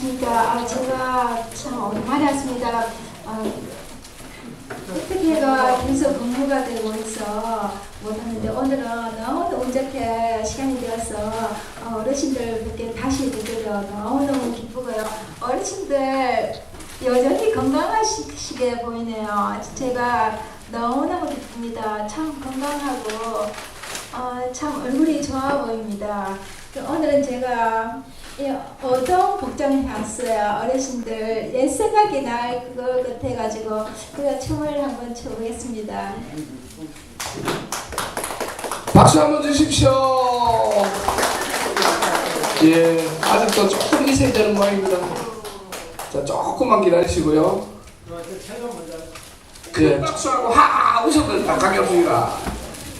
안녕하십니까. 아, 제가 참 오랜만에 왔습니다. 아, 택배가 계속 근무가 되고 있어 못하는데 오늘은 너무 운 좋게 시간이 되어서 어, 어르신들 뵙게 다시 뵙게 되어 너무너무 기쁘고요. 어르신들 여전히 건강하시게 보이네요. 제가 너무너무 기쁩니다. 참 건강하고 어, 참 얼굴이 좋아 보입니다. 그 오늘은 제가 이 어떤 복장을 해왔어요. 어르신들 옛 생각이 날 그거 같아 가지고 그가 춤을 한번 춰보겠습니다. 박수 한번 주십시오. 예, 아직도 조금 있어야 되는 모양입니다. 자, 조금만 기다리시고요. 예, 박수하고 하 웃어도 딱하게 없습니다.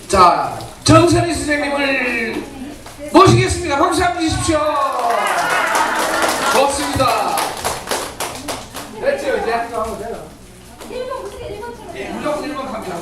자, 정선희 선생님을 모시겠습니다. 박수 한번 주십시오. 없습니다. 됐죠, 이제? 1번, 1번 갑니다.